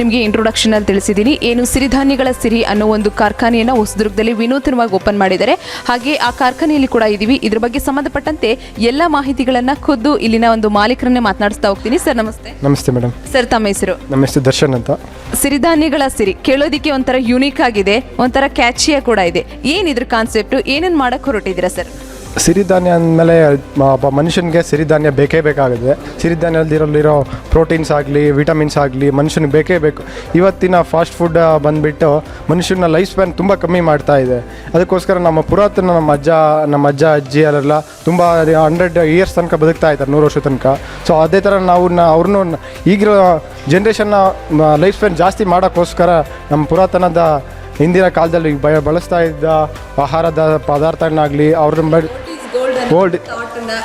ನಿಮಗೆ ಇಂಟ್ರೊಡಕ್ಷನ್ ಅಲ್ಲಿ ತಿಳಿಸಿದ್ದೀನಿ ಏನು ಸಿರಿಧಾನ್ಯಗಳ ಸಿರಿ ಅನ್ನೋ ಒಂದು ಕಾರ್ಖಾನೆಯನ್ನ ಹೊಸದುರ್ಗದಲ್ಲಿ ವಿನೂತನವಾಗಿ ಓಪನ್ ಮಾಡಿದ್ದಾರೆ. ಹಾಗೆ ಆ ಕಾರ್ಖಾನೆಯಲ್ಲಿ ಕೂಡ ಇದ್ದೀವಿ ಇದ್ರ ಬಗ್ಗೆ ಸಂಬಂಧಪಟ್ಟಂತೆ ಎಲ್ಲ ಮಾಹಿತಿಗಳನ್ನ ಖುದ್ದು ಇಲ್ಲಿನ ಒಂದು ಮಾಲೀಕರನ್ನೇ ಮಾತನಾಡಿಸ್ತಾ ಹೋಗ್ತೀನಿ. ಸರ್ ನಮಸ್ತೆ. ನಮಸ್ತೆ ಮೇಡಮ್ ಸರ್ ತಮ್ಮ ಹೆಸರು? ನಮಸ್ತೆ ಹೆಸರು ದರ್ಶನ್ ಅಂತ. ಸಿರಿಧಾನ್ಯಗಳ ಸಿರಿ. ಕೇಳೋದಿಕ್ಕೆ ಒಂಥರ ಯುನೀಕ್ ಆಗಿದೆ. ಒಂಥರ ಕ್ಯಾಚಿಯ ಕೂಡ ಇದೆ. ಏನಿದ್ರ ಕಾನ್ಸೆಪ್ಟ್ ಏನೇನು ಮಾಡಕ್ ಹೊರಟಿದ್ದೀರಾ ಸರ್? ಸಿರಿಧಾನ್ಯ ಅಂದಮೇಲೆ ಒಬ್ಬ ಮನುಷ್ಯನಿಗೆ ಸಿರಿಧಾನ್ಯ ಬೇಕೇ ಬೇಕಾಗುತ್ತೆ ಸಿರಿಧಾನ್ಯದಲ್ಲಿರೋ ಪ್ರೋಟೀನ್ಸ್ ಆಗಲಿ, ವಿಟಮಿನ್ಸ್ ಆಗಲಿ ಮನುಷ್ಯನಿಗೆ ಬೇಕೇ ಬೇಕು. ಇವತ್ತಿನ ಫಾಸ್ಟ್ ಫುಡ್ ಬಂದುಬಿಟ್ಟು ಮನುಷ್ಯನ ಲೈಫ್ ಸ್ಪ್ಯಾನ್ ತುಂಬ ಕಮ್ಮಿ ಮಾಡ್ತಾ ಇದೆ. ಅದಕ್ಕೋಸ್ಕರ ನಮ್ಮ ಪುರಾತನ ನಮ್ಮ ಅಜ್ಜ ನಮ್ಮ ಅಜ್ಜ, ಅಜ್ಜಿ ಅವರೆಲ್ಲ ತುಂಬ ಹಂಡ್ರೆಡ್ ಇಯರ್ಸ್ ತನಕ ಬದುಕ್ತಾ ಇದ್ದಾರೆ, ನೂರು ವರ್ಷ ತನಕ. ಸೊ ಅದೇ ಥರ ನಾವು ಅವ್ರನ್ನೂ ಈಗಿರೋ ಜನ್ರೇಷನ್ನ ಲೈಫ್ ಸ್ಪ್ಯಾನ್ ಜಾಸ್ತಿ ಮಾಡೋಕ್ಕೋಸ್ಕರ ನಮ್ಮ ಪುರಾತನದ ಹಿಂದಿನ ಕಾಲದಲ್ಲಿ ಬಯ ಬಳಸ್ತಾ ಇದ್ದ ಆಹಾರದ ಪದಾರ್ಥಗಳನ್ನಾಗಲಿ ಅವ್ರ ಮೇಲೆ Gold.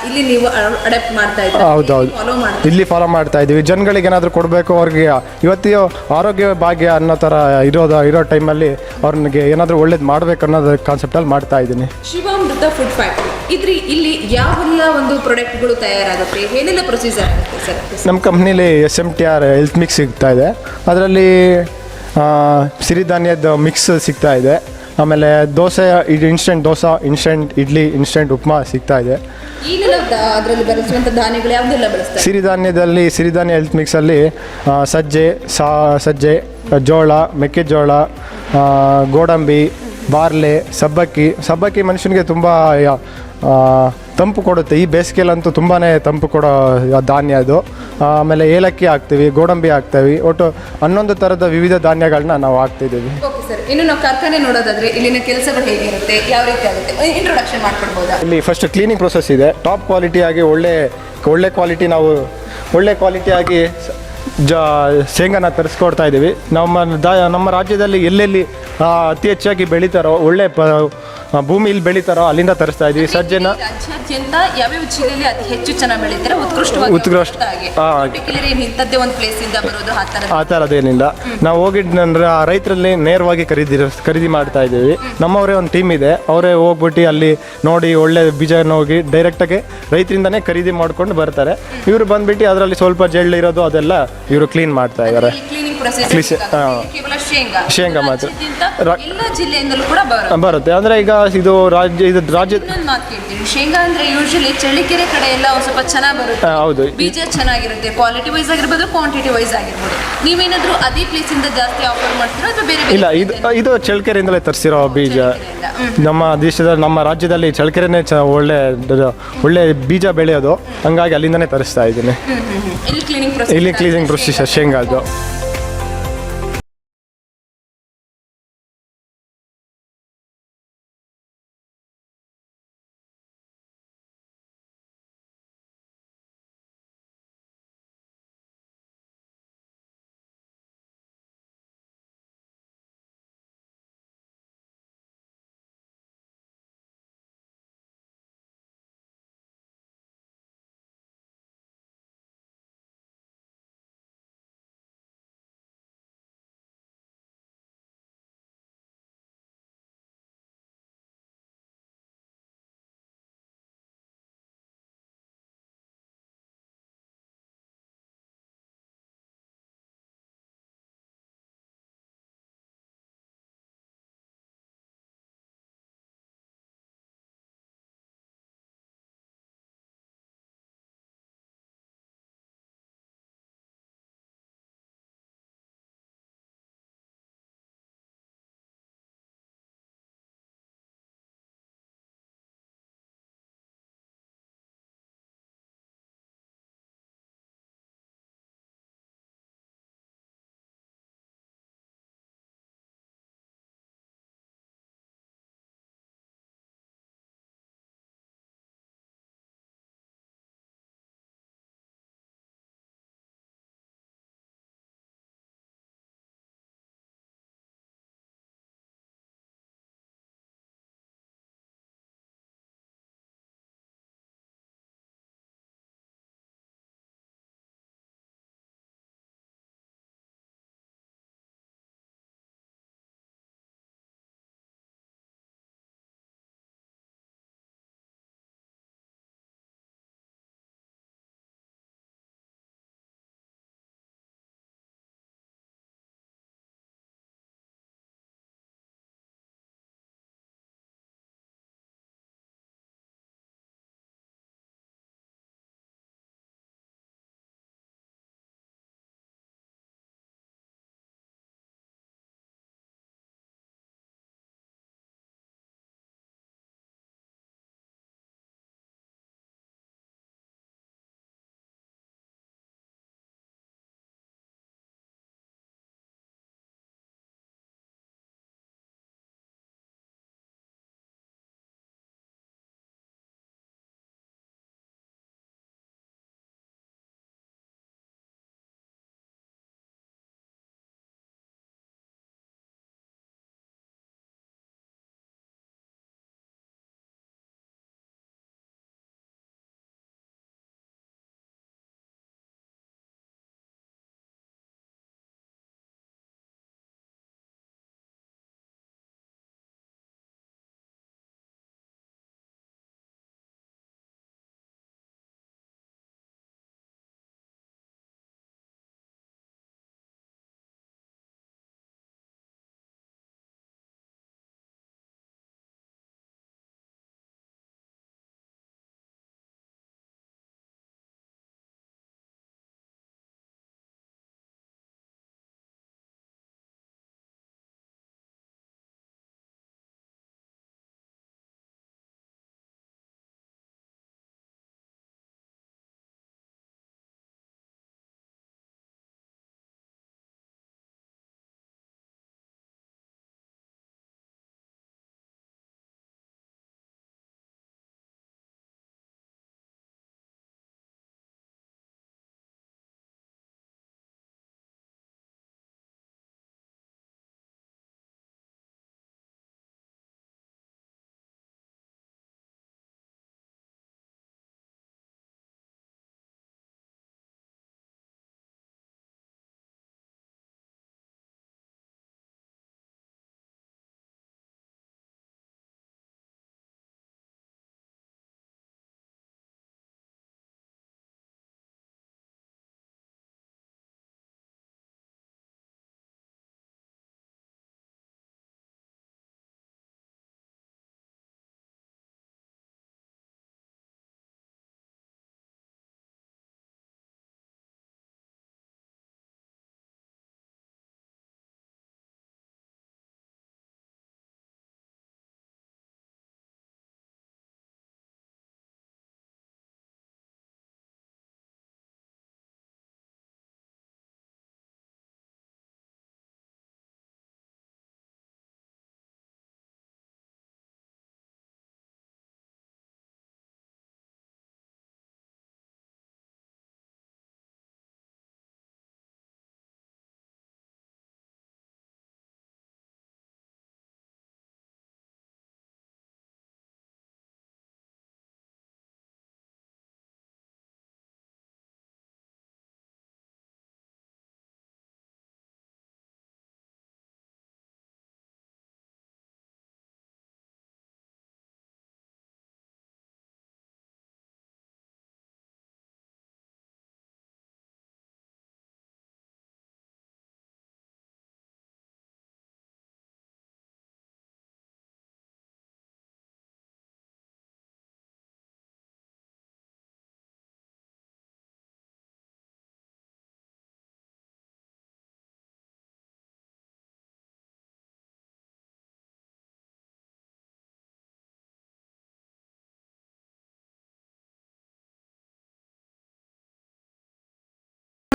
ಇಲ್ಲಿ ನೀವು ಅಡಾಪ್ಟ್ ಮಾಡ್ತಾ ಹೌದೌದು. ಇಲ್ಲಿ ಫಾಲೋ ಮಾಡ್ತಾ ಇದ್ದೀವಿ. ಜನಗಳಿಗೆ ಏನಾದರೂ ಕೊಡಬೇಕು ಅವ್ರಿಗೆ ಇವತ್ತಿನ ಆರೋಗ್ಯ ಭಾಗ್ಯ ಅನ್ನೋ ಥರ ಇರೋದ ಇರೋ ಟೈಮಲ್ಲಿ ಅವ್ರಿಗೆ ಏನಾದರೂ ಒಳ್ಳೇದು ಮಾಡಬೇಕು ಅನ್ನೋದು ಕಾನ್ಸೆಪ್ಟಲ್ಲಿ ಮಾಡ್ತಾ ಇದ್ದೀನಿ. ಶಿವಾಮೃತ ಫುಡ್ ಫ್ಯಾಕ್ಟ್ರಿ ಇದ್ರಿ ಇಲ್ಲಿ ಯಾವೆಲ್ಲ ಒಂದು ಪ್ರಾಡಕ್ಟ್ಗಳು ತಯಾರಾಗುತ್ತೆ? ಏನೆಲ್ಲ ಪ್ರೊಸೀಜರ್ ಆಗುತ್ತೆ ಸರ್? ನಮ್ಮ ಕಂಪ್ನಿಲಿ S M T R health mix ಸಿಗ್ತಾ ಇದೆ. ಅದರಲ್ಲಿ ಸಿರಿಧಾನ್ಯದ ಮಿಕ್ಸ್ ಸಿಗ್ತಾ ಇದೆ. ಆಮೇಲೆ ದೋಸೆ ಇದು instant dosa instant idli instant upma ಸಿಗ್ತಾ ಇದೆ. ಈಗೆಲ್ಲ ಅದರಲ್ಲಿ ಬಳಸುವಂತ ಧಾನ್ಯಗಳು ಯಾವುದೆಲ್ಲ ಬಳಸ್ತಾರೆ? ಸಿರಿಧಾನ್ಯದಲ್ಲಿ ಸಿರಿಧಾನ್ಯ ಹೆಲ್ತ್ ಮಿಕ್ಸಲ್ಲಿ ಸಜ್ಜೆ ಸಾ ಸಜ್ಜೆ ಜೋಳ ಮೆಕ್ಕೆಜೋಳ ಗೋಡಂಬಿ ಬಾರ್ಲೆ ಸಬ್ಬಕ್ಕಿ. ಸಬ್ಬಕ್ಕಿ ಮನುಷ್ಯನಿಗೆ ತುಂಬ ತಂಪು ಕೊಡುತ್ತೆ. ಈ ಬೇಸಿಗೆಯಲ್ಲಂತೂ ತುಂಬಾ ತಂಪು ಕೊಡೋ ಧಾನ್ಯ ಅದು. ಆಮೇಲೆ ಏಲಕ್ಕಿ ಹಾಕ್ತೀವಿ ಗೋಡಂಬಿ ಹಾಕ್ತೀವಿ ಒಟ್ಟು ಹನ್ನೊಂದು ಥರದ ವಿವಿಧ ಧಾನ್ಯಗಳನ್ನ ನಾವು ಹಾಕ್ತಿದ್ದೀವಿ. ಓಕೆ ಸರ್ ಇನ್ನು ನಾವು ಕಾರ್ಖಾನೆ ನೋಡೋದಾದ್ರೆ ಇಲ್ಲಿನ ಕೆಲಸಗಳು ಹೇಗಿರುತ್ತೆ ಯಾವ ರೀತಿ ಆಗುತ್ತೆ? ಇಂಟ್ರೊಡಕ್ಷನ್ ಮಾಡ್ಕೊಡ್ಬೋದಾ? ಇಲ್ಲಿ ಫಸ್ಟ್ ಕ್ಲೀನಿಂಗ್ ಪ್ರೊಸೆಸ್ ಇದೆ. ಟಾಪ್ ಕ್ವಾಲಿಟಿ ಆಗಿ ಒಳ್ಳೆ ಒಳ್ಳೆ ಕ್ವಾಲಿಟಿ ನಾವು ಒಳ್ಳೆ ಕ್ವಾಲಿಟಿಯಾಗಿ ಆಗಿ ಜ ಶೇಂಗಾನ ತರಿಸ್ಕೊಡ್ತಾ ಇದ್ದೀವಿ. ನಮ್ಮ ದ ನಮ್ಮ ರಾಜ್ಯದಲ್ಲಿ ಎಲ್ಲೆಲ್ಲಿ ಅತಿ ಹೆಚ್ಚಾಗಿ ಬೆಳೀತಾರೋ ಒಳ್ಳೆ ಪ ಭೂಮಿಲಿ ಬೆಳೀತಾರೋ ಅಲ್ಲಿಂದ ತರಿಸ್ತಾ ಇದೀವಿ ಸಜ್ಜೆನ ರಾಜ್ಯಾದ್ಯಂತ ಯಾವ್ಯಾವ ಜಿಲ್ಲೆಯಲ್ಲಿ ಅತಿ ಹೆಚ್ಚು ಚೆನ್ನಾಗಿ ಬೆಳೀತಾರೆ? ಉತ್ಕೃಷ್ಟವಾಗಿ ಉತ್ಕೃಷ್ಟ. ಆ. Particular ಏನ್ ಇಂಥದ್ದೇ ಒಂದು ಪ್ಲೇಸ್ ಇಂದ ಬರೋದು ಆ ಥರ ಆ ಥರದ್ದೇನಿಲ್ಲ ನಾವು ಹೋಗಿ ರೈತರಲ್ಲಿ ನೇರವಾಗಿ ಖರೀದಿ ಖರೀದಿ ಮಾಡ್ತಾ ಇದ್ದೀವಿ. ನಮ್ಮವರೇ ಒಂದು ಟೀಮ್ ಇದೆ. ಅವರೇ ಹೋಗ್ಬಿಟ್ಟು ಅಲ್ಲಿ ನೋಡಿ ಒಳ್ಳೆ ಬೀಜನ ಹೋಗಿ ಡೈರೆಕ್ಟಾಗಿ ರೈತರಿಂದನೇ ಖರೀದಿ ಮಾಡ್ಕೊಂಡು ಬರ್ತಾರೆ. ಇವರು ಬಂದ್ಬಿಟ್ಟು ಅದರಲ್ಲಿ ಸ್ವಲ್ಪ ಜಳ್ಳಿರೋದು ಅದೆಲ್ಲ ಇವರು ಕ್ಲೀನ್ ಮಾಡ್ತಾ ಇದ್ದಾರೆ. ಕೇವಲ ಶೇಂಗಾ. ಶೇಂಗಾ ಮಾತ್ರ. ರಾಜ್ಯಾದ್ಯಂತ ರಾ- ಎಲ್ಲ ಜಿಲ್ಲೆಯಿಂದಲೂ ಕೂಡ ಬರುತ್ತೆ. ಬರುತ್ತೆ. ಅಂದರೆ ಈಗ ಇದು ರಾಜ್ಯ ಇದು ರಾಜ್ಯ ಇನ್ನೊಂದು ಮಾತು ಕೇಳ್ತೀನಿ. ಶೇಂಗಾ ಅಂದ್ರೆ ಯೂಶಲಿ ಚಳಿಕೆರೆ ಕಡೆ ಎಲ್ಲ ಒಂದ್ ಸ್ವಲ್ಪ ಚೆನ್ನಾಗಿ ಬರುತ್ತೆ. ಹೌದು. ಬೀಜ ಚೆನ್ನಾಗಿರುತ್ತೆ. ಕ್ವಾಲಿಟಿ ವೈಸ್ ಆಗಿರ್ಬೋದು ಕ್ವಾಂಟಿಟಿ ವೈಸ್ ಆಗಿರ್ಬೋದು. ನೀವೇನಾದ್ರೂ ಅದೇ ಪ್ಲೇಸ್ ಇಂದ ಜಾಸ್ತಿ ಆಫರ್ ಮಾಡ್ತೀರಾ ಅಥವಾ ಬೇರೆ ಬೇರೆ ಇಲ್ಲ ಇದು ಇದು? ಚಳ್ಳಕೆರೆಯಿಂದಲೇ ತರಿಸಿರೋ ಬೀಜ. ಚಳ್ಳಕೆರೆಯಿಂದ. ನಮ್ಮ ದೇಶದ ನಮ್ಮ ರಾಜ್ಯದಲ್ಲಿ ಚಳ್ಳಕೆರೆನೇ ಚ ಒಳ್ಳೆ ದ- ಒಳ್ಳೆ ಬೀಜ ಬೆಳೆಯೋದು. ಹಂಗಾಗಿ ಅಲ್ಲಿಂದನೇ ತರಿಸ್ತಾ ಇದ್ದೀನಿ. ಹ್ಮ್, ಹ್ಮ್, ಹ್ಮ್. ಇಲ್ಲಿ ಕ್ಲೀನಿಂಗ್ ಪ್ರೊಸೆಸ್ ಇಲ್ಲಿ ಕ್ಲೀನಿಂಗ್ ಪ್ರೊಸೀಜರ್ ಶೇಂಗಾದು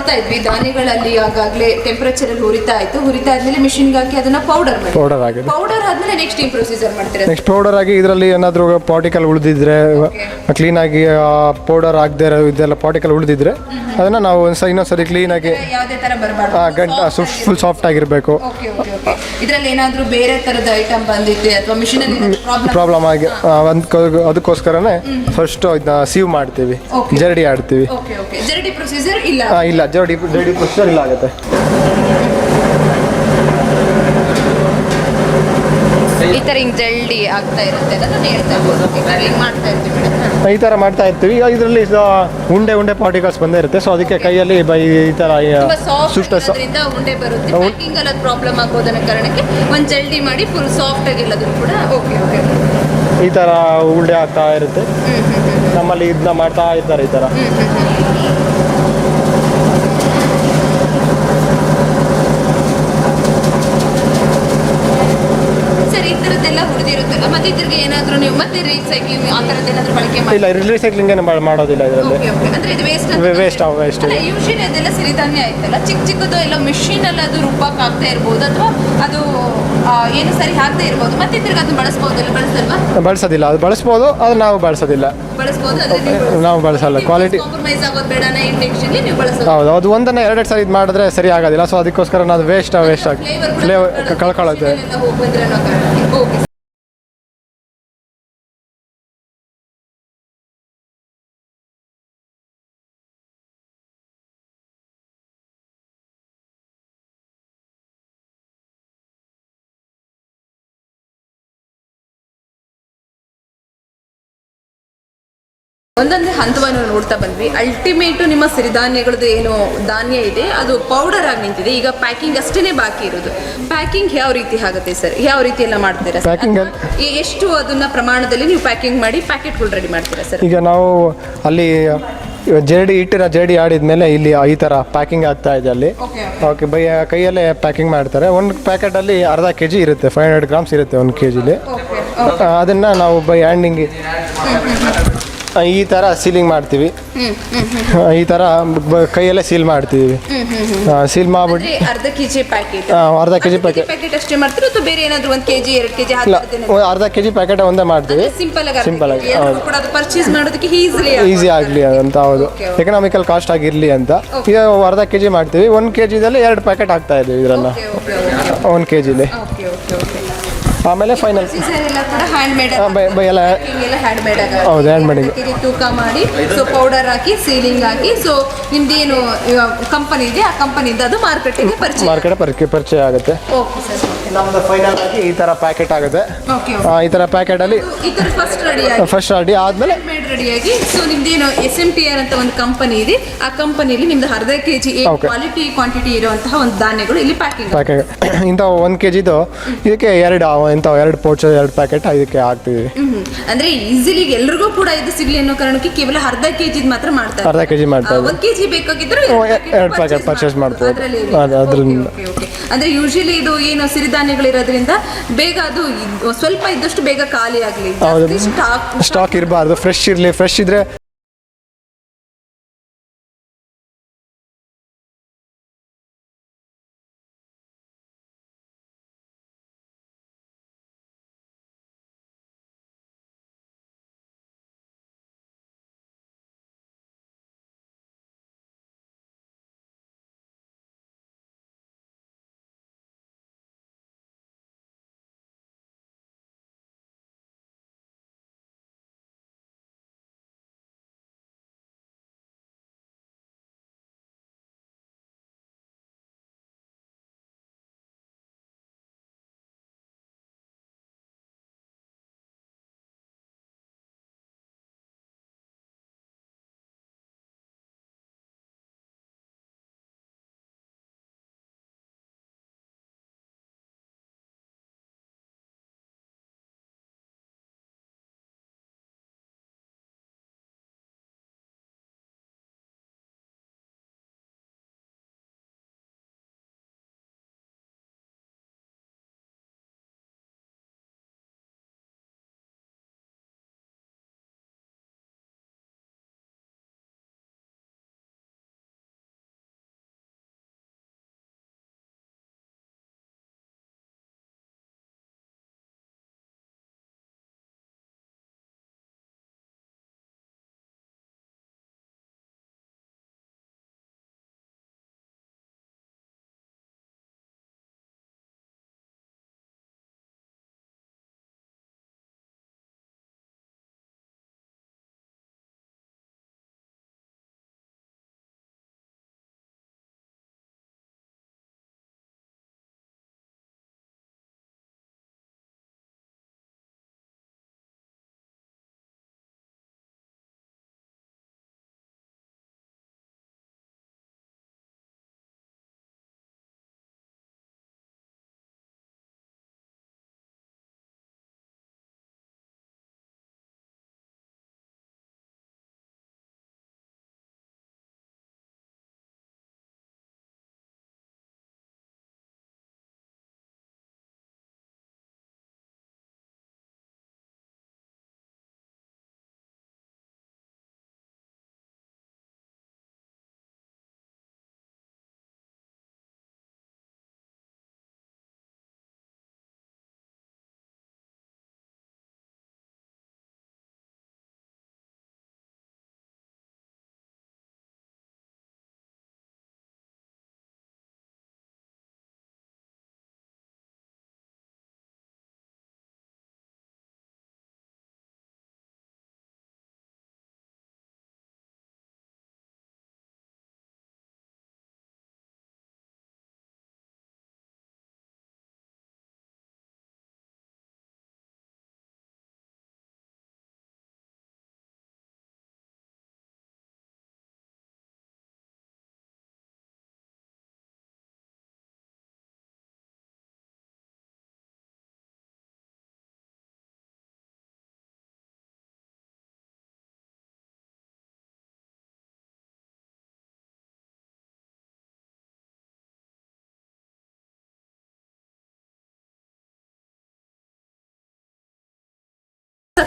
ನೋಡ್ತಾ ಇದ್ವಿ. ಧಾನ್ಯಗಳಲ್ಲಿ ಆಗಾಗ್ಲೇ ಟೆಂಪರೇಚರ್ ಅಲ್ಲಿ ಹುರಿತಾ ಆಯ್ತು ಹುರಿತಾ ಆದ್ಮೇಲೆ ಮಿಷಿನ್ ಹಾಕಿ ಅದನ್ನ ಪೌಡರ್ ಮಾಡಿ. ಪೌಡರ್ ಆಗಿದೆ ಪೌಡರ್ ಆದ್ಮೇಲೆ ನೆಕ್ಸ್ಟ್ ಏನ್ ಪ್ರೊಸೀಜರ್ ಮಾಡ್ತೀರಾ ನೆಕ್ಸ್ಟ್ ಪೌಡರ್ ಆಗಿ ಇದರಲ್ಲಿ ಏನಾದರೂ ಪಾರ್ಟಿಕಲ್ ಉಳಿದಿದ್ರೆ ಕ್ಲೀನ್ ಆಗಿ ಪೌಡರ್ ಆಗದೆ ಇದೆಲ್ಲ ಪಾರ್ಟಿಕಲ್ ಉಳಿದಿದ್ರೆ ಅದನ್ನ ನಾವು ಒಂದು ಇನ್ನೊಂದ್ಸರಿ ಕ್ಲೀನ್ ಆಗಿ ಯಾವುದೇ ತರ ಬರಬಾರ್ದು. ಗಂಟು ಫುಲ್ ಸಾಫ್ಟ್ ಆಗಿರಬೇಕು. ಓಕೆ ಓಕೆ ಓಕೆ ಇದ್ರಲ್ಲಿ ಏನಾದ್ರೂ ಬೇರೆ ತರದ ಐಟಮ್ ಬಂದಿದೆ ಅಥವಾ ಮಿಷಿನ್ ಅಲ್ಲಿ ಪ್ರಾಬ್ಲಮ್ ಪ್ರಾಬ್ಲಮ್ ಆಗಿ ಅದಕ್ಕೋಸ್ಕರನೇ ಫಸ್ಟ್ ಇದನ್ನ ಸೀವ್ ಮಾಡ್ತೀವಿ. ಜರಡಿ ಆಡ್ತೀವಿ. ಓಕೆ ಓಕೆ ಜರಡಿ ಪ್ರೊಸೀಜರ್ ಇಲ್ಲ. ಆ, ಇಲ್ಲ. ಜರಡಿ ಜರಡಿ ಪ್ರೊಸೀಜರ್ ಇಲ್ಲ ಆಗುತ್ತೆ. ಈ ತರ ಹಿಂಗೆ ಜಲ್ಡಿ ಆಗ್ತಾ ಇರುತ್ತೆ. ಅದನ್ನ ಹೇಳ್ತಾ ಇರ್ಬೋದು ಹಿಂಗ್ ಮಾಡ್ತಾ ಇರ್ತೀವಿ ಈ ಥರ ಮಾಡ್ತಾ ಇರ್ತೀವಿ. ಈಗ ಇದರಲ್ಲಿ ಉಂಡೆ ಉಂಡೆ ಪಾರ್ಟಿಕಲ್ಸ್ ಬಂದೇ ಇರುತ್ತೆ. ಸೊ ಅದಕ್ಕೆ ಕೈಯಲ್ಲಿ ಬೈ ಈ ಥರ ಸುಷ್ಟ ಉಂಡೆ ಬರುತ್ತೆ. ಪ್ಯಾಕಿಂಗ್ ಅಲ್ಲಿ ಪ್ರಾಬ್ಲಮ್ ಆಗೋದನ್ನ ಕಾರಣಕ್ಕೆ ಒಂದು ಜಲ್ಡಿ ಮಾಡಿ ಫುಲ್ ಸಾಫ್ಟ್ ಆಗಿ ಎಲ್ಲದನ್ನು ಕೂಡ ಓಕೆ ಓಕೆ ಈ ಥರ ಉಂಡೆ ಆಗ್ತಾ ಇರುತ್ತೆ. ನಮ್ಮಲ್ಲಿ ಇದನ್ನ ಮಾಡ್ತಾ ಇರ್ತಾರೆ ಈ ಥರ ಸರ್ ಈ ತರದ್ದೆಲ್ಲ ಹುರಿದಿರುತ್ತಲ್ಲ ಮತ್ತೆ ತಿರ್ಗಿ ಏನಾದ್ರೂ ನೀವು ಮತ್ತೆ ರೀಸೈಕ್ಲಿಂಗ್ ಆ ಥರದ್ದು ಏನಾದ್ರೂ ಬಳಕೆ ಮಾಡಿ? ಇಲ್ಲ ರೀಸೈಕ್ಲಿಂಗ್ ಏನು ಮಾಡೋದಿಲ್ಲ ಇದರಲ್ಲಿ. ಓಕೆ ಓಕೆ ಅಂದ್ರೆ ಇದು ವೇಸ್ಟ್ ವೇಸ್ಟ್ ವೇಸ್ಟ್ ಯೂಶಲಿ ಅದೆಲ್ಲ ಸಿರಿಧಾನ್ಯ ಆಯ್ತಲ್ಲ? ಚಿಕ್ಕ ಚಿಕ್ಕದು ಎಲ್ಲ ಮಿಷಿನ್ ಅಲ್ಲಿ ಅದು ರುಬ್ಬಕ್ ಆಗ್ತಾ ಇರ್ಬೋದು ಅಥವಾ ಅದು ಆ, ಏನು ಸರಿ ಹಾಕ್ತಾ ಇರ್ಬೋದು? ಮತ್ತೆ ತಿರ್ಗಿ ಅದನ್ನ ಬಳಸ್ಬೋದಲ್ಲ ಬಳಸಲ್ವಾ? ಬಳಸೋದಿಲ್ಲ. ಅದು ಬಳಸ್ಬೋದು ಅದು ನಾವು ಬಳಸೋದಿಲ್ಲ. ಬಳಸ್ಬೋದು ಅದ್ರ ನಾವು ಬಳಸಲ್ಲ. ಕ್ವಾಲಿಟಿ ಕಾಂಪ್ರಮೈಸ್ ಆಗೋದು ಬೇಡ ಇಂಟೆಕ್ಷನ್ ನೀವು ಬಳಸೋದು. ಹೌದು ಅದು ಒಂದನ್ನು ಎರಡೆರಡು ಸಲ ಇದು ಮಾಡಿದ್ರೆ ಸರಿ ಆಗೋದಿಲ್ಲ. ಸೊ ಅದಕ್ಕೋಸ್ಕರ ನಾವು ವೇಸ್ಟ್ ವೇಸ್ಟ್ ಆಗಿ ಫ್ಲೇವರ್ ಕಳ್ಕೊಳ್ಳುತ್ತೆ ಹೋಗಿ ಅನ್ನೋ ಕಾರಣಕ್ಕೆ. ಓಕೆ ಒಂದೊಂದೇ ಹಂತವನ್ನು ನೋಡ್ತಾ ಬಂದ್ವಿ. ಅಲ್ಟಿಮೇಟು ನಿಮ್ಮ ಸಿರಿಧಾನ್ಯಗಳದ್ದು ಏನು ಧಾನ್ಯ ಇದೆ ಅದು ಪೌಡರ್ ಆಗಿ ನಿಂತಿದೆ. ಈಗ ಪ್ಯಾಕಿಂಗ್ ಅಷ್ಟೇ ಬಾಕಿ ಇರೋದು. ಪ್ಯಾಕಿಂಗ್ ಯಾವ ರೀತಿ ಆಗುತ್ತೆ ಸರ್? ಯಾವ ರೀತಿ ಎಲ್ಲ ಮಾಡ್ತೀರಾ ಸರ್? ಅಥವಾ ಎಷ್ಟು ಅದನ್ನ ಪ್ರಮಾಣದಲ್ಲಿ ನೀವು ಪ್ಯಾಕಿಂಗ್ ಮಾಡಿ ಪ್ಯಾಕೆಟ್ಗಳು ರೆಡಿ ಮಾಡ್ತೀರಾ ಸರ್? ಈಗ ನಾವು ಅಲ್ಲಿ ಜೇಡಿ ಇಟ್ಟಿರೋ ಜೇಡಿ ಆಡಿದ್ಮೇಲೆ ಇಲ್ಲಿ ಈ ಥರ ಪ್ಯಾಕಿಂಗ್ ಆಗ್ತಾ ಇದೆ ಅಲ್ಲಿ. ಓಕೆ ಬೈ ಕೈಯಲ್ಲೇ ಪ್ಯಾಕಿಂಗ್ ಮಾಡ್ತಾರೆ. ಒಂದು ಪ್ಯಾಕೆಟಲ್ಲಿ ಅರ್ಧ ಕೆ ಜಿ ಇರುತ್ತೆ ಫೈವ್ ಹಂಡ್ರೆಡ್ ಗ್ರಾಮ್ಸ್ ಇರುತ್ತೆ ಒಂದು ಕೆ ಜಿಲಿ ಅದನ್ನು ನಾವು ಬೈ ಹ್ಯಾಂಡಿಂಗ್ ಈ ಥರ ಸೀಲಿಂಗ್ ಮಾಡ್ತೀವಿ. ಈ ಥರ ಬ- ಕೈಯಲ್ಲೇ ಸೀಲ್ ಮಾಡ್ತೀವಿ. ಸೀಲ್ ಮಾಡ್ಬಿಟ್ಟು ಅರ್ಧ ಅರ್ಧ ಕೆಜಿ ಪ್ಯಾಕೆಟ್ ಅರ್ಧ ಕೆ ಜಿ ಪ್ಯಾಕೆಟ್ ಪ್ಯಾಕೆಟ್ ಅಷ್ಟೇ ಮಾಡ್ತೀರಾ ಅಥವಾ ಬೇರೆ ಏನಾದ್ರು ಒಂದು ಕೆಜಿ ಎರಡು ಕೆಜಿ ಇಲ್ಲ ಒಂದು ಅರ್ಧ ಕೆ ಜಿ ಪ್ಯಾಕೆಟ್ ಒಂದೇ ಮಾಡ್ತೀವಿ. ಸಿಂಪಲ್ ಆಗಿ ಸಿಂಪಲ್ ಆಗಿ. ಕೂಡ ಅದು ಪರ್ಚೇಸ್ ಮಾಡೋದಕ್ಕೆ ಈಸಿಲಿ ಈಸಿ ಆಗಲಿ ಅಂತ ಹೌದು. ಎಕನಾಮಿಕಲ್ ಕಾಸ್ಟ್ ಆಗಿರಲಿ ಅಂತ. ಈಗ ಅರ್ಧ ಕೆ ಜಿ ಮಾಡ್ತೀವಿ. ಒಂದು ಕೆ ಜಿದಲ್ಲಿ ಎರಡು ಪ್ಯಾಕೆಟ್ ಹಾಕ್ತಾ ಇದ್ದೀವಿ ಇದರನ್ನು ಒಂದು ಕೆ ಜಿಲಿ ಆಮೇಲೆ ಫೈನಲ್ ಎಲ್ಲ ಕೂಡ ಹ್ಯಾಂಡ್ ಮೇಡ್ ಬೈ ಎಲ್ಲ ಹ್ಯಾಂಡ್ ಮೇಡ್ ಹೌದು, ಹ್ಯಾಂಡ್ ಕೆಜಿ ತೂಕ ಮಾಡಿ ಸೊ ಪೌಡರ್ ಹಾಕಿ ಸೀಲಿಂಗ್ ಹಾಕಿ ಸೊ ನಿಮ್ದೇನು ಕಂಪನಿ ಇದೆ ಆ ಕಂಪನಿಯಿಂದ ಅದು ಮಾರ್ಕೆಟಿಗೆ ಪರಿಚಯ. ಮಾರ್ಕೆಟ್ ಪರಿಚಯ ಆಗುತ್ತೆ. ಓಕೆ ಸರ್ ನಮ್ದು ಫೈನಲ್ ಆಗಿ ಈ ಥರ ಪ್ಯಾಕೆಟ್ ಆಗುತ್ತೆ. ಈ ಥರ ಪ್ಯಾಕೆಟಲ್ಲಿ ಫಸ್ಟ್ ರೆಡಿ ಫಸ್ಟ್ ರೆಡಿ ಆದಮೇಲೆ ಮೇಡ್ ರೆಡಿಯಾಗಿ ಸೊ ನಿಮ್ದೇನು ಎಸ್ ಎಂ ಟಿ ಆರ್ ಅಂತ ಒಂದು ಕಂಪನಿ ಇದೆ. ಆ ಕಂಪನಿಯಲ್ಲಿ ನಿಮ್ದು ಅರ್ಧ K G Okay. Quality quantity ಇರುವಂತಹ ಒಂದು ಧಾನ್ಯಗಳು ಇಲ್ಲಿ ಪ್ಯಾಕಿಂಗ್ ಪ್ಯಾಕೆಟ್ ಇಂಥ ಒಂದು ಕೆ ಜಿದು ಇದಕ್ಕೆ ಎರಡು ಇಂಥ ಎರಡು ಪೌಚ್ ಎರಡು ಪ್ಯಾಕೆಟ್ ಇದಕ್ಕೆ ಹಾಕ್ತೀವಿ ಅಂದ್ರೆ ಈಸಿಲಿ ಎಲ್ರಿಗೂ ಕೂಡ ಇದು ಸಿಗ್ಲಿ ಅನ್ನೋ ಕಾರಣಕ್ಕೆ ಕೇವಲ ಅರ್ಧ ಕೆಜಿ ಮಾತ್ರ ಮಾಡ್ತಾರೆ ಅರ್ಧ ಕೆ ಜಿ ಮಾಡ್ತಾ ಇದ್ದೀವಿ ಒಂದ್ ಕೆಜಿ ಬೇಕಾಗಿದ್ರೆ ಎರಡು packet purchase ಮಾಡ್ಬೋದು. ಅದು- ಅಂದ್ರೆ ಯೂಶಲಿ ಇದು ಏನು ಸಿರಿಧಾನ್ಯಗಳಿರೋದ್ರಿಂದ ಬೇಗ ಅದು ಸ್ವಲ್ಪ ಇದ್ದಷ್ಟು ಬೇಗ ಖಾಲಿ ಆಗಲಿ ಸ್ಟಾಕ್ ಇರಬಾರ್ದು. ಫ್ರೆಶ್ ಇರಲಿ ಫ್ರೆಶ್ ಇದ್ರೆ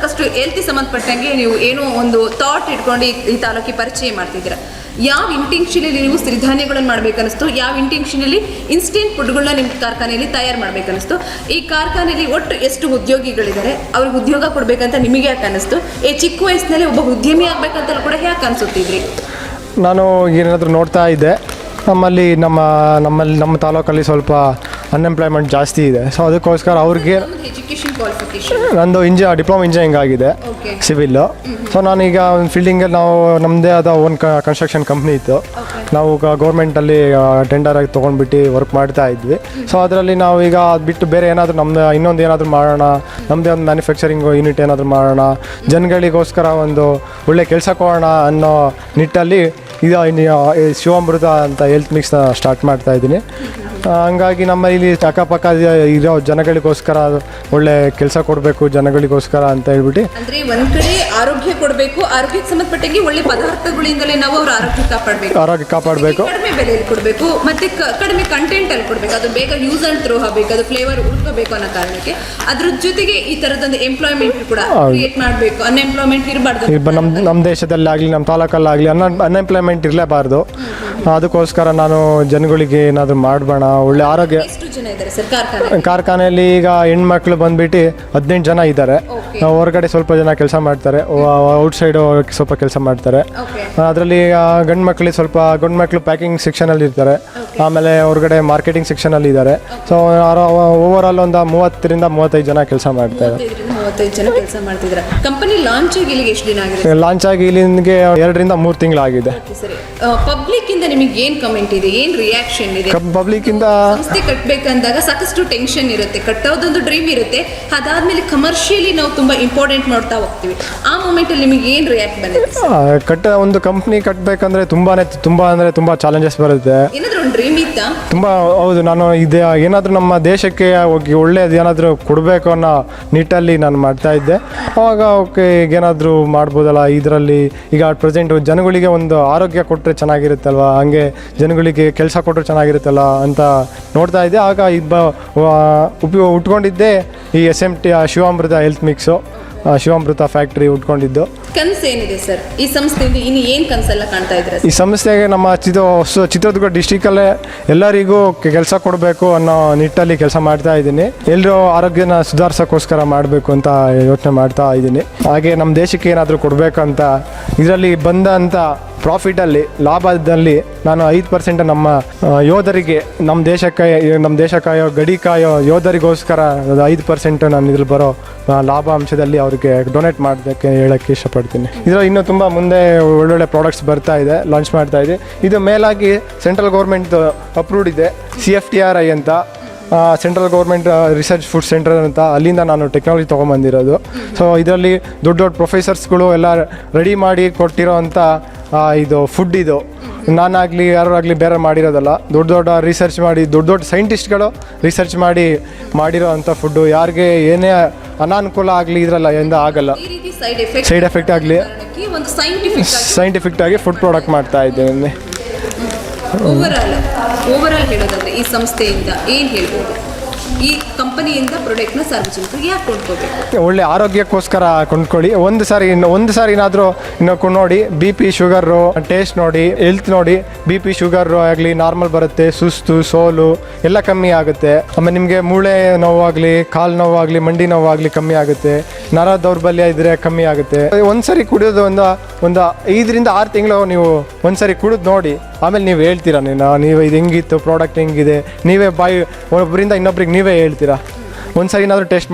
ಸಾಕಷ್ಟು ಹೆಲ್ತಿ ಸಂಬಂಧಪಟ್ಟಂಗೆ ನೀವು ಏನೋ ಒಂದು ಥಾಟ್ ಇಟ್ಕೊಂಡು ಈ- ತಾಲೂಕಿಗೆ ಪರಿಚಯ ಮಾಡ್ತಿದ್ದೀರಾ. ಯಾವ ಇಂಟೆನ್ಷನಲ್ಲಿ ನೀವು ಸಿರಿಧಾನ್ಯಗಳನ್ನು ಮಾಡ್ಬೇಕನ್ನಿಸ್ತು? ಯಾವ ಇಂಟೆನ್ಷನಲ್ಲಿ ಇನ್ಸ್ಟೆಂಟ್ ಫುಡ್ಗಳನ್ನ ನಿಮ್ಮ ಕಾರ್ಖಾನೆಯಲ್ಲಿ ತಯಾರು ಮಾಡ್ಬೇಕನ್ನಿಸ್ತು? ಈ ಕಾರ್ಖಾನೆಯಲ್ಲಿ ಒಟ್ಟು ಎಷ್ಟು ಉದ್ಯೋಗಿಗಳಿದ್ದಾರೆ? ಅವ್ರಿಗೆ ಉದ್ಯೋಗ ಕೊಡಬೇಕಂತ ನಿಮಗೆ ಯಾಕೆ ಅನ್ನಿಸ್ತು? ಈ ಚಿಕ್ಕ ವಯಸ್ಸಿನಲ್ಲಿ ಒಬ್ಬ ಉದ್ಯಮಿ ಆಗ್ಬೇಕಂತ ಕೂಡ ಯಾಕೆ ಅನಿಸುತ್ತಿದ್ರಿ? ನಾನು ಏನಾದರೂ ನೋಡ್ತಾ ಇದ್ದೆ. ನಮ್ಮಲ್ಲಿ ನಮ್ಮ ನಮ್ಮಲ್ಲಿ ನಮ್ಮ ತಾಲೂಕಲ್ಲಿ ಸ್ವಲ್ಪ ಅನ್ಎಂಪ್ಲಾಯ್ಮೆಂಟ್ ಜಾಸ್ತಿ ಇದೆ. ಸೊ ಅದಕ್ಕೋಸ್ಕರ ಅವ್ರಿಗೆ ಕ್ವಾಲಿಫಿಕೇಶನ್ ನಂದು ಇಂಜ ಡಿಪ್ಲೊಮಾ ಇಂಜಿನಿಯರಿಂಗ್ ಆಗಿದೆ ಸಿವಿಲ್ ಸಿವಿಲ್ಲು ಸೊ ನಾನೀಗ ಒಂದು ಫೀಲ್ಡಿಂಗಲ್ಲಿ ನಾವು ನಮ್ಮದೇ ಆದ ಒಂದು ಕನ್ಸ್ಟ್ರಕ್ಷನ್ ಕಂಪ್ನಿ ಇತ್ತು. ನಾವು ಗೌರ್ಮೆಂಟಲ್ಲಿ ಟೆಂಡರ್ ಆಗಿ ತೊಗೊಂಡ್ಬಿಟ್ಟು ವರ್ಕ್ ಮಾಡ್ತಾ ಇದ್ವಿ. ಸೊ ಅದರಲ್ಲಿ ನಾವು ಈಗ ಅದು ಬಿಟ್ಟು ಬೇರೆ ಏನಾದರೂ ನಮ್ಮ ಇನ್ನೊಂದು ಏನಾದರೂ ಮಾಡೋಣ ನಮ್ಮದೇ ಒಂದು ಮ್ಯಾನುಫ್ಯಾಕ್ಚರಿಂಗ್ ಯೂನಿಟ್ ಏನಾದರೂ ಮಾಡೋಣ ಜನಗಳಿಗೋಸ್ಕರ ಒಂದು ಒಳ್ಳೆ ಕೆಲಸ ಕೊಡೋಣ ಅನ್ನೋ ನಿಟ್ಟಲ್ಲಿ ಇದು ಶಿವಾಮೃತ ಅಂತ ಹೆಲ್ತ್ ಮಿಕ್ಸ್ನ ಸ್ಟಾರ್ಟ್ ಮಾಡ್ತಾ ಇದ್ದೀನಿ. ಹಂಗಾಗಿ ನಮ್ಮ ಇಲ್ಲಿ ಅಕ್ಕಪಕ್ಕ ಇರೋ ಜನಗಳಿಗೋಸ್ಕರ ಒಳ್ಳೆ ಕೆಲಸ ಕೊಡಬೇಕು ಜನಗಳಿಗೋಸ್ಕರ ಅಂತ ಹೇಳ್ಬಿಟ್ಟು. ಅಂದ್ರೆ ಒಂದ್ ಕಡೆ ಆರೋಗ್ಯ ಕೊಡಬೇಕು ಆರೋಗ್ಯಕ್ಕೆ ಸಂಬಂಧಪಟ್ಟಂಗೆ ಒಳ್ಳೆ ಪದಾರ್ಥಗಳಿಂದಲೇ ನಾವು ಅವ್ರ ಆರೋಗ್ಯ ಕಾಪಾಡಬೇಕು. ಆರೋಗ್ಯ ಕಾಪಾಡಬೇಕು. ಕಡಿಮೆ ಬೆಲೆಯಲ್ಲಿ ಕೊಡಬೇಕು ಮತ್ತೆ ಕ- ಕಡಿಮೆ ಕಂಟೆಂಟ್ ಅಲ್ಲಿ ಕೊಡಬೇಕು. ಅದು ಬೇಗ ಯೂಸ್ ಅಂಡ್ ಥ್ರೋ ಆಗಬೇಕು ಅದು ಫ್ಲೇವರ್ ಉಳ್ಕೋಬೇಕು ಅನ್ನೋ ಕಾರಣಕ್ಕೆ. ಅದ್ರ ಜೊತೆಗೆ ಈ ತರದೊಂದು ಎಂಪ್ಲಾಯ್ಮೆಂಟ್ ಕೂಡ ಕ್ರಿಯೇಟ್ ಮಾಡಬೇಕು. ಅನ್ಎಂಪ್ಲಾಯ್ಮೆಂಟ್ ಇರಬಾರ್ದು ಈಗ ನಮ್ಮ ನಮ್ಮ ದೇಶದಲ್ಲಿ ಆಗಲಿ ನಮ್ಮ ತಾಲೂಕಲ್ಲಾಗಲಿ ಅನ್ ಅನ್ಎಂಪ್ಲಾಯ್ಮೆಂಟ್ ಇರಲೇಬಾರ್ದು. ಅದಕ್ಕೋಸ್ಕರ ನಾನು ಜನಗಳಿಗೆ ಏನಾದರೂ ಮಾಡಬೇಡ ಒಳ್ಳೆ ಆರೋಗ್ಯ ಎಷ್ಟು ಜನ ಇದ್ದಾರೆ ಸರ್? ಕಾರ್ಖಾನೆ ಕಾರ್ಖಾನೆಯಲ್ಲಿ ಈಗ ಹೆಣ್ಮಕ್ಳು ಬಂದ್ಬಿಟ್ಟು ಹದಿನೆಂಟು ಜನ ಇದ್ದಾರೆ. ಹೊರಗಡೆ ಸ್ವಲ್ಪ ಜನ ಕೆಲಸ ಮಾಡ್ತಾರೆ. ಔಟ್ಸೈಡ್ ಸ್ವಲ್ಪ ಕೆಲಸ ಮಾಡ್ತಾರೆ. ಅದರಲ್ಲಿ ಗಂಡು ಮಕ್ಕಳಿಗೆ ಸ್ವಲ್ಪ ಗಂಡು ಮಕ್ಕಳು ಪ್ಯಾಕಿಂಗ್ ಸೆಕ್ಷನಲ್ಲಿ ಇರ್ತಾರೆ. ಆಮೇಲೆ ಹೊರಗಡೆ ಮಾರ್ಕೆಟಿಂಗ್ ಸೆಕ್ಷನಲ್ಲಿ ಇದ್ದಾರೆ. ಸೊ ಓವರ್ ಆಲ್ ಒಂದು ಮೂವತ್ತರಿಂದ ಮೂವತ್ತೈದು ಜನ ಕೆಲಸ ಮಾಡ್ತಾರೆ ಮೂವತ್ತೈದು ಜನ ಕೆಲಸ ಮಾಡ್ತಿದ್ರ ಕಂಪನಿ ಲಾಂಚ್ ಆಗಿ ಇಲ್ಲಿಗೆ ಎಷ್ಟು ದಿನ ಆಗಿದೆ? ಲಾಂಚ್ ಆಗಿ ಇಲ್ಲಿಗೆ ಎರಡರಿಂದ ಮೂರು ತಿಂಗಳಾಗಿದೆ. ಸರಿ. ಪಬ್ಲಿಕ್ ಇಂದ ನಿಮಗೆ ಏನು ಕಮೆಂಟ್ ಇದೆ? ಏನು ರಿಯಾಕ್ಷನ್ ಇದೆ? ಪಬ್ಲಿಕ್ಕಿಂದ ಸಂಸ್ಥೆ ಕಟ್ಟಬೇಕಂದಾಗ ಸಾಕಷ್ಟು ಟೆನ್ಷನ್ ಇರುತ್ತೆ. ಕಟ್ಟೋದೊಂದು ಡ್ರೀಮ್ ಇರುತ್ತೆ. ಅದಾದ್ಮೇಲೆ ಕಮರ್ಷಿಯಲಿ ನಾವು ತುಂಬಾ ಇಂಪಾರ್ಟೆಂಟ್ ಮಾಡ್ತಾ ಹೋಗ್ತೀವಿ. ಆ ಮೂಮೆಂಟ್ ಅಲ್ಲಿ ನಿಮಗೆ ಏನು ರಿಯಾಕ್ಟ್ ಬಂದಿದೆ? ಕಟ್ಟ ಒಂದು ಕಂಪ್ನಿ ಕಟ್ಟಬೇಕಂದ್ರೆ ತುಂಬಾನೇ ತುಂಬಾ ಅಂದ್ರೆ ತುಂಬಾ ಚಾಲೆಂಜಸ್ ಬರುತ್ತೆ. ಏನಾದ್ರೂ ಒಂದು ಡ್ರೀಮ್ ಇತ್ತಾ? ತುಂಬಾ ಹೌದು ನಾನು ಇದೆ ಏನಾದರೂ ನಮ್ಮ ದೇಶಕ್ಕೆ ಹೋಗಿ ಒಳ್ಳೇದು ಏನಾದರೂ ಕೊಡಬೇಕು ಅನ್ನೋ ನಿಟ್ಟಲ್ಲಿ ನಾನು ಮಾಡ್ತಾ ಇದ್ದೆ. ಅವಾಗ ಓಕೆ ಏನಾದರೂ ಮಾಡ್ಬೋದಲ್ಲ, ಇದರಲ್ಲಿ ಈಗ ಪ್ರೆಸೆಂಟ್ ಜನಗಳಿಗೆ ಒಂದು ಆರೋಗ್ಯ ಕೊಟ್ಟರೆ ಚೆನ್ನಾಗಿರುತ್ತಲ್ವ, ಹಂಗೆ ಜನಗಳಿಗೆ ಕೆಲಸ ಕೊಟ್ಟರೆ ಚೆನ್ನಾಗಿರುತ್ತಲ್ಲ ಅಂತ ನೋಡ್ತಾ ಇದ್ದೆ. ಆಗ ಇಬ್ಬ ಉಪಯೋಗ ಉಟ್ಕೊಂಡಿದ್ದೆ ಈ S M T Shivamrita health mix Shivamrita factory ಉಟ್ಕೊಂಡಿದ್ದು. ಕನ್ಸು ಏನಿದೆ ಸರ್? ಈ ಸಂಸ್ಥೆಯಿಂದ ಇನ್ನು ಏನ್ ಕನ್ಸೆಲ್ಲ ಕಾಣ್ತಾ ಇದ್ರೆ ಈ ಸಂಸ್ಥೆಗೆ ನಮ್ಮ ಚಿತ್ರ ಹೊಸ ಚಿತ್ರದುರ್ಗ ಡಿಸ್ಟಿಕಲ್ಲೇ ಎಲ್ಲರಿಗೂ ಕೆಲಸ ಕೊಡಬೇಕು ಅನ್ನೋ ನಿಟ್ಟಲ್ಲಿ ಕೆಲಸ ಮಾಡ್ತಾ ಇದ್ದೀನಿ. ಎಲ್ಲರೂ ಆರೋಗ್ಯನ ಸುಧಾರಿಸೋಕ್ಕೋಸ್ಕರ ಮಾಡಬೇಕು ಅಂತ ಯೋಚನೆ ಮಾಡ್ತಾ ಇದ್ದೀನಿ. ಹಾಗೆ ನಮ್ಮ ದೇಶಕ್ಕೆ ಏನಾದರೂ ಕೊಡಬೇಕಂತ ಅಂತ ಇದರಲ್ಲಿ ಬಂದಂಥ ಪ್ರಾಫಿಟಲ್ಲಿ ಲಾಭದಲ್ಲಿ ನಾನು ಐದು ಪರ್ಸೆಂಟ್ ನಮ್ಮ ಯೋಧರಿಗೆ ನಮ್ಮ ದೇಶಕ್ಕೆ ನಮ್ಮ ದೇಶ ಕಾಯೋ ಗಡಿ ಕಾಯೋ ಯೋಧರಿಗೋಸ್ಕರ ಐದು ಪರ್ಸೆಂಟ್ ನಾನು ಇದ್ರಲ್ಲಿ ಬರೋ ಲಾಭಾಂಶದಲ್ಲಿ ಅವ್ರಿಗೆ ಡೊನೇಟ್ ಮಾಡೋದಕ್ಕೆ ಹೇಳೋಕ್ಕೆ ಇಷ್ಟಪಡ್ತೀನಿ. ಇದರಲ್ಲಿ ಇನ್ನೂ ತುಂಬ ಮುಂದೆ ಒಳ್ಳೊಳ್ಳೆ ಪ್ರಾಡಕ್ಟ್ಸ್ ಬರ್ತಾ ಇದೆ ಲಾಂಚ್ ಮಾಡ್ತಾ ಇದೆ. ಇದು ಮೇಲಾಗಿ ಸೆಂಟ್ರಲ್ ಗೌರ್ಮೆಂಟ್ ಅಪ್ರೂವ್ಡ್ ಇದೆ C F T R I ಅಂತ. Central government research food centre ಅಂತ. ಅಲ್ಲಿಂದ ನಾನು ಟೆಕ್ನಾಲಜಿ ತೊಗೊಂಬಂದಿರೋದು. ಸೊ ಇದರಲ್ಲಿ ದೊಡ್ಡ ದೊಡ್ಡ ಪ್ರೊಫೆಸರ್ಸ್ಗಳು ಎಲ್ಲ ರೆಡಿ ಮಾಡಿ ಕೊಟ್ಟಿರೋ ಅಂಥ ಇದು ಫುಡ್ ಇದು. ನಾನಾಗಲಿ ಯಾರು ಆಗಲಿ ಬೇರೆ ಮಾಡಿರೋದಲ್ಲ. ದೊಡ್ಡ ದೊಡ್ಡ ರಿಸರ್ಚ್ ಮಾಡಿ ದೊಡ್ಡ ದೊಡ್ಡ ಸೈಂಟಿಸ್ಟ್ಗಳು ರಿಸರ್ಚ್ ಮಾಡಿ ಮಾಡಿರೋ ಅಂಥ ಫುಡ್ಡು ಯಾರಿಗೆ ಏನೇ ಅನಾನುಕೂಲ ಆಗಲಿ ಇದರಲ್ಲ ಎಂದ ಆಗಲ್ಲ. ಸೈಡ್ ಎಫೆಕ್ಟ್ ಆಗಲಿ. ಸೈಂಟಿಫಿಕ್ಟಾಗಿ ಸೈಂಟಿಫಿಕ್ ಆಗಿ ಫುಡ್ ಪ್ರಾಡಕ್ಟ್ ಮಾಡ್ತಾ ಇದ್ದೇನೆ ಹೇಳೋದಾದ್ರೆ ಈ ಸಂಸ್ಥೆಯಿಂದ ಏನು ಹೇಳ್ಬೋದು? ಈ ಕಂಪನಿಯಿಂದ ಪ್ರಾಡಕ್ಟ್ನ ಸಾರ್ವಜನಿಕರಿಗೆ ಯಾಕೆ ಕೊಂಡ್ಕೋಬೇಕು? ಒಳ್ಳೆ ಆರೋಗ್ಯಕ್ಕೋಸ್ಕರ ಕೊಂಡ್ಕೊಳ್ಳಿ. ಒಂದು ಸಾರಿ ಇನ್ನು ಒಂದು ಸಾರಿ ಏನಾದರೂ ಇನ್ನು ನೋಡಿ ಬಿ ಪಿ ಶುಗರು ಟೇಸ್ಟ್ ನೋಡಿ ಹೆಲ್ತ್ ನೋಡಿ ಬಿ ಪಿ ಶುಗರು ಆಗಲಿ ನಾರ್ಮಲ್ ಬರುತ್ತೆ, ಸುಸ್ತು, ಸೋಲು ಎಲ್ಲ ಕಮ್ಮಿ ಆಗುತ್ತೆ. ಆಮೇಲೆ ನಿಮಗೆ ಮೂಳೆ ನೋವಾಗಲಿ, ಕಾಲು ನೋವಾಗಲಿ, ಮಂಡಿ ನೋವಾಗಲಿ ಕಮ್ಮಿ ಆಗುತ್ತೆ. ನರ ದೌರ್ಬಲ್ಯ ಇದ್ದರೆ ಕಮ್ಮಿ ಆಗುತ್ತೆ. ಒಂದು ಸರಿ ಕುಡಿಯೋದು ಒಂದು ಒಂದು ಐದರಿಂದ ಆರು ತಿಂಗಳು ನೀವು ಒಂದು ಸರಿ ಕುಡಿದು ನೋಡಿ, ಆಮೇಲೆ ನೀವು ಹೇಳ್ತೀರಾ ನೀನು, ನೀವು ಇದು ಹೆಂಗಿತ್ತು ಪ್ರಾಡಕ್ಟ್ ಹೆಂಗಿದೆ, ನೀವೇ ಬಾಯಿ ಒಬ್ಬರಿಂದ ಇನ್ನೊಬ್ರಿಗೆ ನೀವೇ ಹೇಳ್ತೀರಾ? ಒಂದ್ಸರಿ ಏನಾದ್ರು ಟೆಸ್ಟ್